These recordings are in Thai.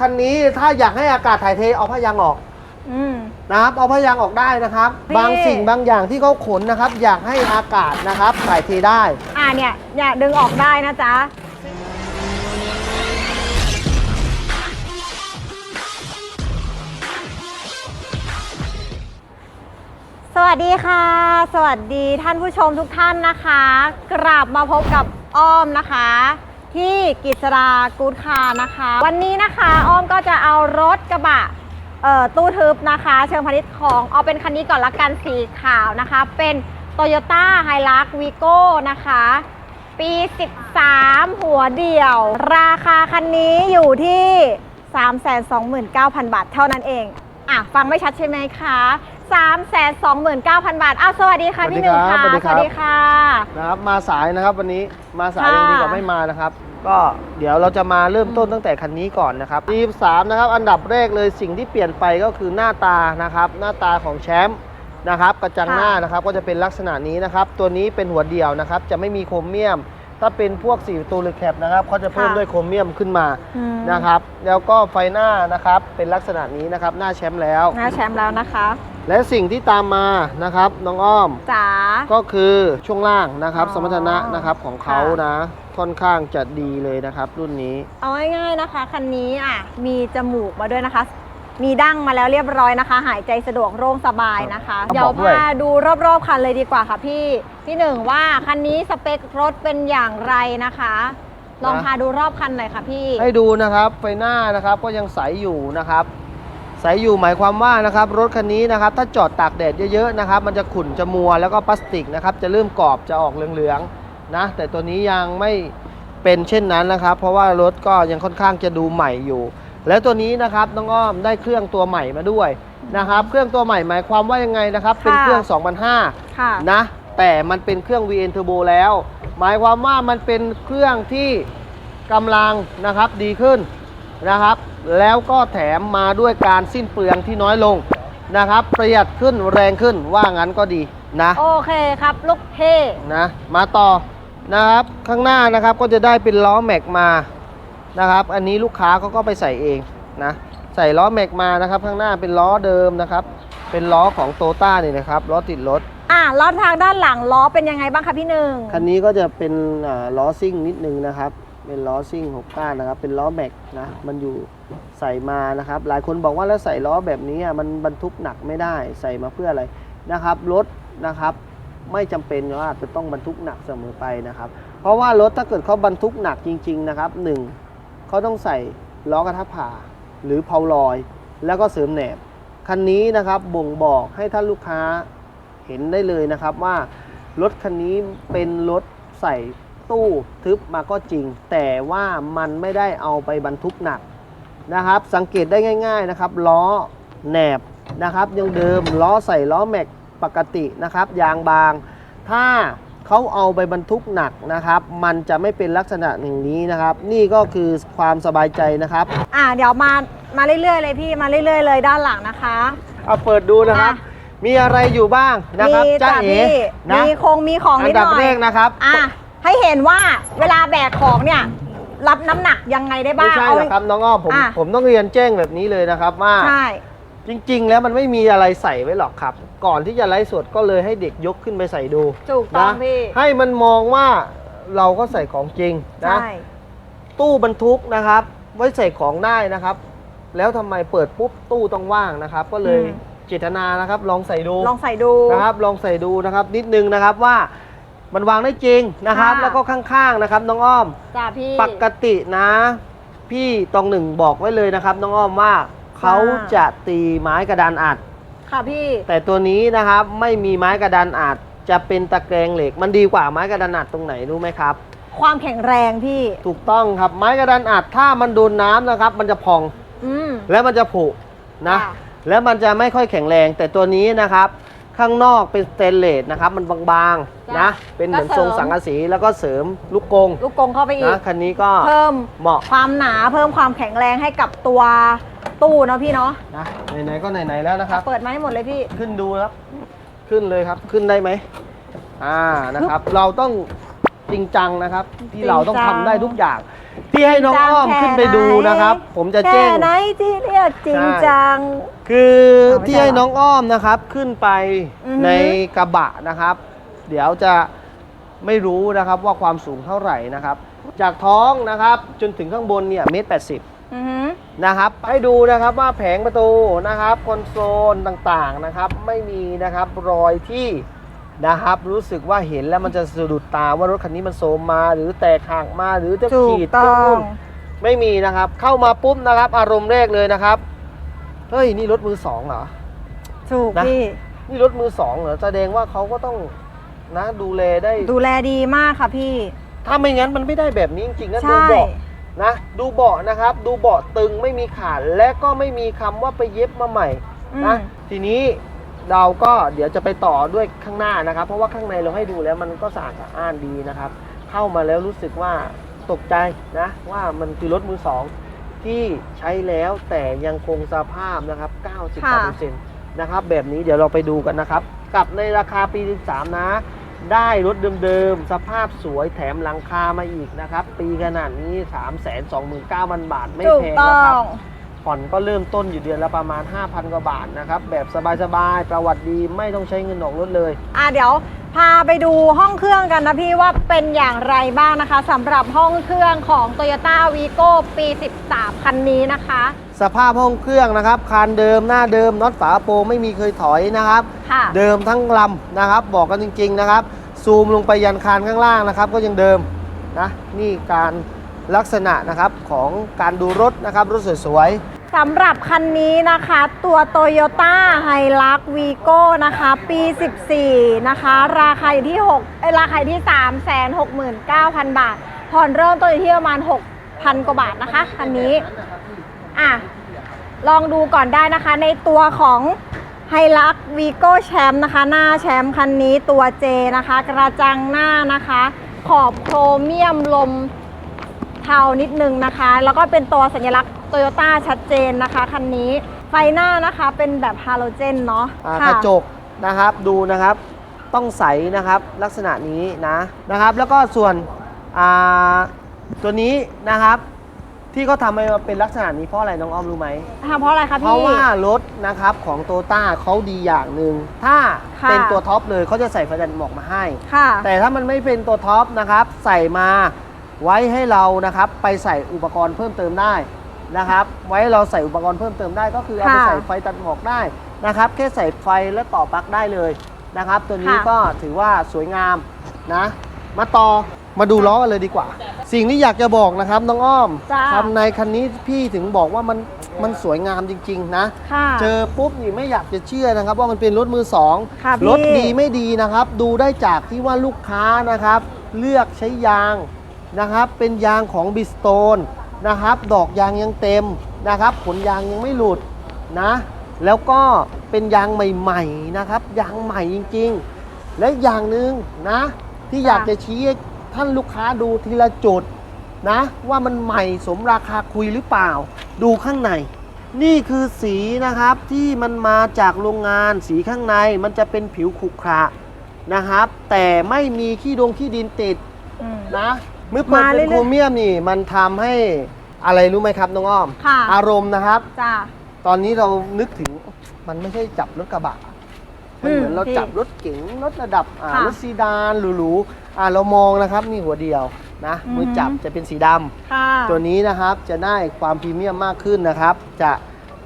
คันนี้ถ้าอยากให้อากาศถ่ายเทเอาผ้ายางออกอืม นะครับเอาผ้ายางออกได้นะครับ นี่ บางสิ่งบางอย่างที่เขาขนนะครับ อยากให้อากาศนะครับถ่ายเทได้ อ่าเนี่ยเนี่ยดึงออกได้นะจ๊ะ สวัสดีค่ะ สวัสดีท่านผู้ชมทุกท่านนะคะ กลับมาพบกับอ้อมนะคะ ที่กิจรากูดคาร์นะคะ วันนี้นะคะอ้อมก็จะเอารถกระบะเอ่อตู้ทึบนะคะ เชิงพาณิชย์ของเอาเป็นคันนี้ก่อนละกันสีขาวนะคะ เป็น Toyota h i l u x v i g o นะคะ ปี 13 หัวเดี่ยว ราคาคันนี้อยู่ที่ 329,000 บาทเท่านั้นเอง อะ ฟังไม่ชัดใช่ไหมคะ329,000 บาท อ้าว สวัสดีค่ะสวัสดีพี่หนึ่งครัค่ะบสวัสดีครับสวัสดีค่ะ นะครับ มาสายนะครับวันนี้ มาสายค่ะยังดีกว่าไม่มานะครับ ก็เดี๋ยวเราจะมาเริ่มต้นตั้งแต่คันนี้ก่อนนะครับทีสามนะครับ อันดับแรกเลยสิ่งที่เปลี่ยนไปก็คือหน้าตานะครับ หน้าตาของแชมป์นะครับ กระจังหน้านะครับก็จะเป็นลักษณะนี้นะครับ ตัวนี้เป็นหัวเดี่ยวนะครับ จะไม่มีโครเมียม ถ้าเป็นพวกสีประตูหรือแคปนะครับเขาจะเพิ่มค่ะด้วยโครเมียมขึ้นมาอืมนะครับ แล้วก็ไฟหน้านะครับเป็นลักษณะนี้นะครับ หน้าแชมป์แล้ว หน้าแชมป์แล้วนะคะและสิ่งที่ตามมานะครับน้องอ้อมจ๋าก็คือช่วงล่างนะครับอ๋อสมรรถนะนะครับของเขาค่ะนะ ค่อนข้างจะดีเลยนะครับ รุ่นนี้ เอาง่ายๆนะคะ คันนี้อะมีจมูกมาด้วยนะคะ มีดั้งมาแล้วเรียบร้อยนะคะ หายใจสะดวกโล่งสบายนะคะ ครับเดี๋ยวบอกด้วยพาดูรอบๆคันเลยดีกว่าค่ะพี่พี่หนึ่งว่าคันนี้สเปครถเป็นอย่างไรนะคะ ลองพาดูรอบคันหน่อยค่ะพี่ ให้ดูนะครับไฟหน้านะครับก็ยังใสอยู่นะครับ ใสอยู่หมายความว่านะครับรถคันนี้นะครับถ้าจอดตากแดดเยอะๆนะครับ มันจะขุ่นจะมัวแล้วก็พลาสติกนะครับจะเริ่มกรอบจะออกเหลืองๆ นะ แต่ตัวนี้ยังไม่เป็นเช่นนั้นนะครับ เพราะว่ารถก็ยังค่อนข้างจะดูใหม่อยู่ แล้วตัวนี้นะครับน้องอ้อมได้เครื่องตัวใหม่มาด้วยนะครับเครื่องตัวใหม่หมายความว่ายังไงนะครับ เป็นเครื่อง2005ค่ะนะแต่มันเป็นเครื่อง VN Turbo แล้ว หมายความว่ามันเป็นเครื่องที่กำลังนะครับดีขึ้นนะครับ แล้วก็แถมมาด้วยการสิ้นเปลืองที่น้อยลงนะครับ ประหยัดขึ้นแรงขึ้นว่างั้นก็ดีนะ โอเคครับ ลูกเท่นะ มาต่อ นะครับข้างหน้านะครับก็จะได้เป็นล้อแม็กมานะครับ อันนี้ลูกค้าเขาก็ไปใส่เองนะใส่ล้อแม็กมานะครับข้างหน้าเป็นล้อเดิมนะครับ เป็นล้อของโตต้านี่นะครับล้อติดรถอะแล้วทางด้านหลังล้อเป็นยังไงบ้างคะพี่หนึ่งคันนี้ก็จะเป็นอ่าล้อซิ่งนิดนึงนะครับ เป็นล้อซิ่งหกก้านนะครับ เป็นล้อแม็กนะมันอยู่ใส่มานะครับ หลายคนบอกว่าแล้วใส่ล้อแบบนี้อะมันบรรทุกหนักไม่ได้ใส่มาเพื่ออะไรนะครับรถนะครับ ไม่จำเป็นว่าจะต้องบรรทุกหนักเสมอไปนะครับ เพราะว่ารถถ้าเกิดเขาบรรทุกหนักจริง ๆ นะครับหนึ่งเขาต้องใส่ล้อกระทะผ่า หรือเพาลอย แล้วก็เสริมแหนบคันนี้นะครับบ่งบอกให้ท่านลูกค้าเห็นได้เลยนะครับว่ารถคันนี้เป็นรถใส่ตู้ทึบมาก็จริง แต่ว่ามันไม่ได้เอาไปบรรทุกหนักนะครับ สังเกตได้ง่าย ๆนะครับล้อแหนบนะครับยังเดิมล้อใส่ล้อแม็ก ปกตินะครับ ยางบาง ถ้าเขาเอาไปบรรทุกหนักนะครับ มันจะไม่เป็นลักษณะอย่างนี้นะครับ นี่ก็คือความสบายใจนะครับ อะเดี๋ยวมามาเรื่อยๆเลยพี่มาเรื่อยๆเลยด้านหลังนะคะ เอาเปิดดูนะครับอะมีอะไรอยู่บ้างนะครับมีจ้าจ้ะเอ๋พี่นะมีคงมีของอันินดดับหน่อยแรกนะครับ อะให้เห็นว่าเวลาแบกของเนี่ย รับน้ำหนักยังไงได้ไม่บ้างใช่เอา หรอกครับน้องอ้อมผมอะ ผมต้องเรียนแจ้งแบบนี้เลยนะครับว่า ใช่ จริง ๆ แล้วมันไม่มีอะไรใส่ไว้หรอกครับ ก่อนที่จะไลฟ์สดก็เลยให้เด็กยกขึ้นไปใส่ดูถูกต้องนะพี่ ให้มันมองว่าเราก็ใส่ของจริงนะ ใช่ ตู้บรรทุกนะครับ ไว้ใส่ของได้นะครับ แล้วทำไมเปิดปุ๊บตู้ต้องว่างนะครับ ก็เลยเจตนานะครับ ลองใส่ดูลองใส่ดู นะครับ ลองใส่ดูนะครับ นิดนึงนะครับว่ามันวางได้จริงนะครับ ค่ะ แล้วก็ข้างๆนะครับ น้องอ้อม จ้าพี่ ปกตินะ พี่ตองหนึ่งบอกไว้เลยนะครับ น้องอ้อมว่า เขาจะตีไม้กระดานอัด ค่ะพี่ แต่ตัวนี้นะครับไม่มีไม้กระดานอัด จะเป็นตะแกรงเหล็ก มันดีกว่าไม้กระดานอัดตรงไหนรู้ไหมครับ ความแข็งแรงพี่ ถูกต้องครับไม้กระดานอัดถ้ามันโดนน้ำนะครับ มันจะพองอืม แล้วมันจะผุนะ ค่ะ แล้วมันจะไม่ค่อยแข็งแรง แต่ตัวนี้นะครับ ข้างนอกเป็นสเตนเลสนะครับมันบางๆนะ เป็นเหมือนทรงสังกะสีแล้วก็เสริมลูกกรงลูกกรงเข้าไปอีนะกคันนี้ก็เพิ่ม เหมาะ ความหนาเพิ่มความแข็งแรงให้กับตัว ตู้เนาะพี่เนาะนะไหนๆก็ไหนๆแล้วนะครับ เปิดมาให้หมดเลยพี่ ขึ้นดูครับ ขึ้นเลยครับ ขึ้นได้ไหมอ่านะครับ เราต้องจริงจังนะครับ ที่เราต้องทำได้ทุกอย่าง ที่ให้น้องอ้อมขึ้นไปดูนะครับ ผมจะแจ้แค่ง ไหนที่เรียกจริงใช่จัง คือเอาไม่ที่ใช่ให้หรอน้องอ้อมนะครับขึ้นไปอือฮึ ในกระบะนะครับ เดี๋ยวจะไม่รู้นะครับว่าความสูงเท่าไหร่นะครับ จากท้องนะครับจนถึงข้างบนเนี่ยเมตรแปดสิบอือหือ นะครับ ให้ดูนะครับว่าแผงประตูนะครับคอนโซลต่างๆนะครับ ไม่มีนะครับรอยที่นะครับ รู้สึกว่าเห็นแล้วมันจะสะดุดตาว่ารถคันนี้มันโซมมา หรือแตกหักมาหรือจะถูขีกดต้อนู่งนไม่มีนะครับ เข้ามาปุ๊บนะครับ อารมณ์แรกเลยนะครับเฮ้ยนี่รถมือสองเหรอถูกนะพี่นี่รถมือสองเหรอแสดงว่าเขาก็ต้องนะดูแลได้ดูแลดีมากค่ะพี่ถ้าไม่งั้นมันไม่ได้แบบนี้จริงๆนะดูใช่เบาะ นะดูเบาะนะครับ ดูเบาะตึงไม่มีขาดและก็ไม่มีคำว่าไปเย็บมาใหม่อืมนะทีนี้เราก็เดี๋ยวจะไปต่อด้วยข้างหน้านะครับ เพราะว่าข้างในเราให้ดูแล้วมันก็สะอาดสะอ้านดีนะครับ เข้ามาแล้วรู้สึกว่าตกใจนะ ว่ามันคือรถมือสองที่ใช้แล้วแต่ยังคงสภาพนะครับ93%นะครับ แบบนี้เดี๋ยวเราไปดูกันนะครับ กับในราคาปี 13 นะ ได้รถเดิมๆ สภาพสวยแถมหลังคามาอีกนะครับ ปีขนาดนี้ 3 2 9 0 0 0 บาท ไม่ถูกแพงต้นะอครับงผ่อนก็เริ่มต้นอยู่เดือนละประมาณ 5,000 กว่าบาทนะครับ แบบสบายๆ ประวัติดีไม่ต้องใช้เงินออกรถเลย อะเดี๋ยวพาไปดูห้องเครื่องกันนะพี่ว่าเป็นอย่างไรบ้างนะคะสำหรับห้องเครื่องของ Toyota Vigo ปี 13 คันนี้นะคะ สภาพห้องเครื่องนะครับคานเดิมหน้าเดิมน็อตฝาโปรงไม่มีเคยถอยนะครับ ค่ะ เดิมทั้งลำนะครับ บอกกันจริง ๆนะครับ ซูมลงไปยันคานข้างล่างนะครับ ก็ยังเดิมนะนี่การลักษณะนะครับของการดูรถนะครับรถสวยๆ สำหรับคันนี้นะคะ ตัว Toyota Hilux Vigo นะคะ ปี 14 นะคะ ราคาอยู่ที่6เอ้ยราคาอยู่ที่ 369,000 บาท ผ่อนเริ่มต้นอยู่ที่ประมาณ 6,000 กว่าบาทนะคะ คันนี้ อะ ลองดูก่อนได้นะคะ ในตัวของไฮลักวีโก้แชมป์นะคะ หน้าแชมป์คันนี้ตัว J นะคะ กระจังหน้านะคะ ขอบโครเมียมลมเทานิดนึงนะคะ แล้วก็เป็นตัวสัญลักษณ์โตโยต้าชัดเจนนะคะคันนี้ไฟหน้านะคะเป็นแบบฮาโลเจนเนาะอ่าค่ะกระจกนะครับดูนะครับ ต้องใสนะครับลักษณะนี้นะนะครับ แล้วก็ส่วนอ่าตัวนี้นะครับ ที่เขาทำให้มาเป็นลักษณะนี้เพราะอะไรน้องอ้อมรู้ไหม ทำเพราะอะไรคะเพพี่ ราะว่ารถนะครับของโตต้าเขาดีอย่างหนึ่งถ้าค่ะ เป็นตัวท็อปเลยเขาจะใส่ไฟแดนหมอกมาให้ ค่ะ แต่ถ้ามันไม่เป็นตัวท็อปนะครับ ใส่มาไว้ให้เรานะครับ ไปใส่อุปกรณ์เพิ่มเติมได้นะครับ ไว้ให้เราใส่อุปกรณ์เพิ่มเติมได้ก็คือเอาไปค่ะใส่ไฟตัดหมอกได้นะครับ แค่ใส่ไฟแล้วต่อปลั๊กได้เลยนะครับ ตัวนี้ค่ะ ก็ถือว่าสวยงามนะ มาต่อ มาดูล้อกันเลยดีกว่า สิ่งที่อยากจะบอกนะครับน้องอ้อมจ้าทำในคันนี้พี่ถึงบอกว่ามันมันสวยงามจริง ๆ นะ ค่ะเจอปุ๊บนี่ไม่อยากจะเชื่อนะครับ ว่ามันเป็นรถมือสองค่ะพี่ รถดีไม่ดีนะครับ ดูได้จากที่ว่าลูกค้านะครับ เลือกใช้ยางนะครับ เป็นยางของบิสโตนนะครับ ดอกยางยังเต็มนะครับขนยางยังไม่หลุดนะ แล้วก็เป็นยางใหม่ ๆนะครับ ยางใหม่จริง ๆ และอย่างหนึ่งนะ ที่อยากจะชี้ให้ ท่านลูกค้าดูทีละจุดนะ ว่ามันใหม่สมราคาคุยหรือเปล่า ดูข้างใน นี่คือสีนะครับที่มันมาจากโรงงานสีข้างในมันจะเป็นผิวขรุขระนะครับ แต่ไม่มีขี้ดงขี้ดินติดอืม นะเมื่อเปิดมาเป็นเรื่อยๆ โครเมียมนี่ มันทำให้อะไรรู้ไหมครับน้องอ้อม ค่ะอารมณ์นะครับ จ้า ตอนนี้เรานึกถึงมันไม่ใช่จับรถกระบะมันเหมือนอืมเราพี่จับรถเก๋งรถระดับอ่าค่ะ รถซีดานหรูๆ อ่าเรามองนะครับนี่หัวเดียวนะอือฮึ มือจับจะเป็นสีดำค่ะตัวนี้นะครับจะได้ความพรีเมียมมากขึ้นนะครับ จะ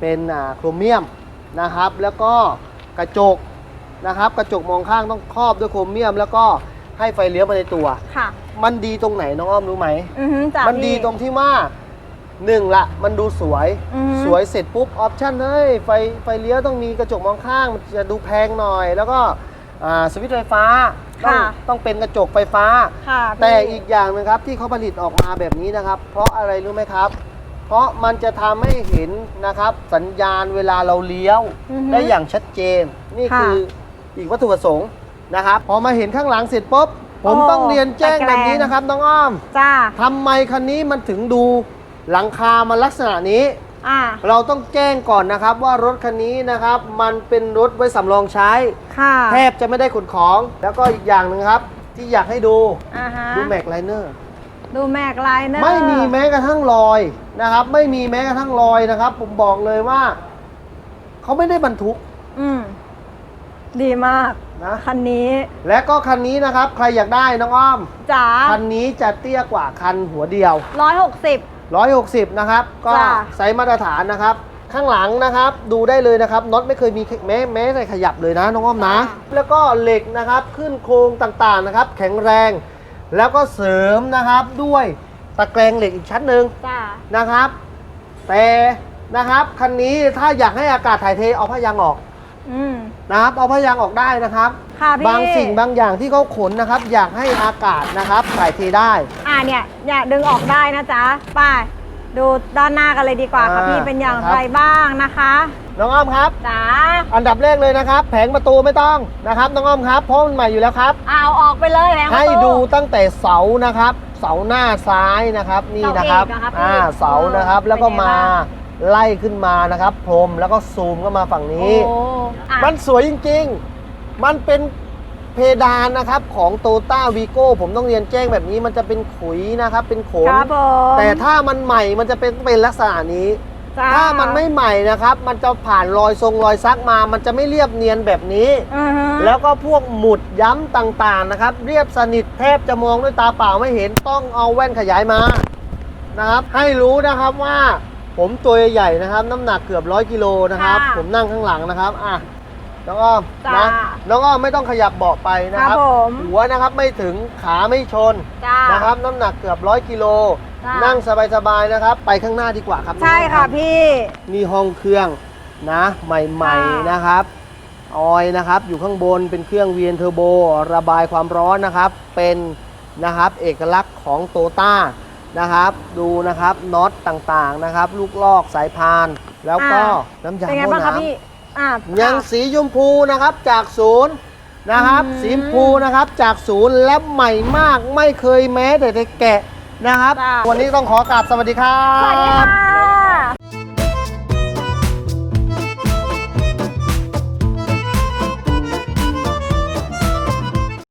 เป็นอ่าโครเมียมนะครับ แล้วก็กระจกนะครับ กระจกมองข้างต้องครอบด้วยโครเมียม แล้วก็ให้ไฟเลี้ยวมาในตัว ค่ะมันดีตรงไหนน้องอ้อมรู้ไหม อือหือจ้ามันดีตรงที่ว่าหนึ่งละมันดูสวย อือหือสวยเสร็จปุ๊บออปชั่นเฮ้ยไฟไฟเลี้ยวต้องมีกระจกมองข้างมันจะดูแพงหน่อย แล้วก็อ่าสวิตช์ไฟฟ้า ต้องค่ะต้องเป็นกระจกไฟฟ้า ค่ะพี่ แต่อีกอย่างหนึงครับที่เขาผลิตออกมาแบบนี้นะครับ เพราะอะไรรู้ไหมครับ เพราะมันจะทำให้เห็นนะครับ สัญญาณเวลาเราเลี้ยว อือฮึได้อย่างชัดเจน นี่ค่ะคืออีกวัตถุประสงค์นะครับ พอมาเห็นข้างหลังเสร็จปุ๊บผมโอ้ต้องเรียนแจ้งตะแกแบรงบนี้นะครับน้องอ้อมจ้า ทำไมคันนี้มันถึงดูหลังคามันลักษณะนี้ อ่า เราต้องแจ้งก่อนนะครับว่ารถคันนี้นะครับ มันเป็นรถไว้สำรองใช้ ค่ะแทบจะไม่ได้ขนของ แล้วก็อีกอย่างหนึ่งครับ ที่อยากให้ดูอ่าฮะดูแม็กไลเนอร์ดูแม็กไลเนอร์ไม่มีแม้กระทั่งรอยนะครับ ไม่มีแม้กระทั่งรอยนะครับ ผมบอกเลยว่าเขาไม่ได้บรรทุกอืมดีมาก นะคันนี้และก็คันนี้นะครับ ใครอยากได้น้องอ้อมจ๋าคันนี้จะเตี้ยกว่าคันหัวเดียว ร้อยหกสิบ 160 นะครับ ก็จ้ะ ไซส์มาตรฐานนะครับ ข้างหลังนะครับ ดูได้เลยนะครับน็อตไม่เคยมีแม้แม้แต่ขยับเลยนะน้องอ้อมนะ แล้วก็เหล็กนะครับขึ้นโครงต่างๆนะครับ แข็งแรง แล้วก็เสริมนะครับด้วยตะแกรงเหล็กอีกชั้นหนึ่ง จ้า นะครับ แต่นะครับคันนี้ถ้าอยากให้อากาศถ่ายเทเอาผ้ายางออกอืม นะครับ เอาผ้ายางออกได้นะครับ ค่ะพี่บางสิ่งบางอย่างที่เขาขนนะครับ อยากให้อากาศนะครับถ่ายเทได้ อ่าเนี่ยเนี่ยดึงออกได้นะจ๊ะไป้าดูด้านหน้ากันเลยดีกว่าค่ะอ่าพี่เป็นอย่างนะครับ ไรบ้างนะคะน้องอ้อมครับ จ๋าอันดับแรกเลยนะครับ แผงประตูไม่ต้องนะครับน้องอ้อมครับเพราะมันใหม่อยู่แล้วครับ เอาออกไปเลยแผงประตูให้ดูตั้งแต่เสานะครับ เสาหน้าซ้ายนะครับนี่นะครับเสาเอกนะครับอ่าพี่เสานะครับเออแล้วก็เป็นไงมาบ้าง ไล่ขึ้นมานะครับพรมแล้วก็ซูมก็มาฝั่งโอ้นี้ อะมันสวยจริงๆ มันเป็นเพดานนะครับของโตต้าวีโก้ผมต้องเรียนแจ้งแบบนี้มันจะเป็นขุยนะครับ เป็นขนครับผมแต่ถ้ามันใหม่มันจะเป็นเป็นลักษณะนี้ จ้ถ้ามันไม่ใหม่นะครับ มันจะผ่านรอยทรงรอยซักมา มันจะไม่เรียบเนียนแบบนี้ อือฮึแล้วก็พวกหมุดย้ำต่างๆนะครับ เรียบสนิทแทบจะมองด้วยตาเปล่าไม่เห็นต้องเอาแว่นขยายมานะครับ ให้รู้นะครับว่าผมตัวใหญ่ๆนะครับ น้ำหนักเกือบร้อยกิโลนะครับค่ะผมนั่งข้างหลังนะครับอะ น้องอ้อมจ้านะน้องอ้อมไม่ต้องขยับเบาะไปนะคครัรับบผมหัวนะครับไม่ถึงขาไม่ชนจ้านะครับ น้ำหนักเกือบร้อยกิโลจ้านั่งสบายๆนะครับ ไปข้างหน้าดีกว่าครับน้องใช่อ้อมค่ะรับ พี่ นี่ห้องเครื่องนะใหม่ค่ะๆนะครับ ออยนะครับ อยู่ข้างบนเป็นเครื่อง VN Turbo ระบายความร้อนนะครับ เป็นนะครับเอกลักษณ์ของโตต้านะครับ ดูนะครับน็อตต่างๆนะครับ ลูกลอกสายพาน แล้วก็น้ำยาเป็นไงพ่บ้างนคะน้พี่ อะำยังสีชมพูนะครับจากศูนย์นะครับ อืมสีชมพูนะครับจากศูนย์และใหม่มากไม่เคยแม้แต่จะแกะนะครับ จ้ะ วันนี้ต้องขอกราบสวัสดีครับสวัสดีค่ะ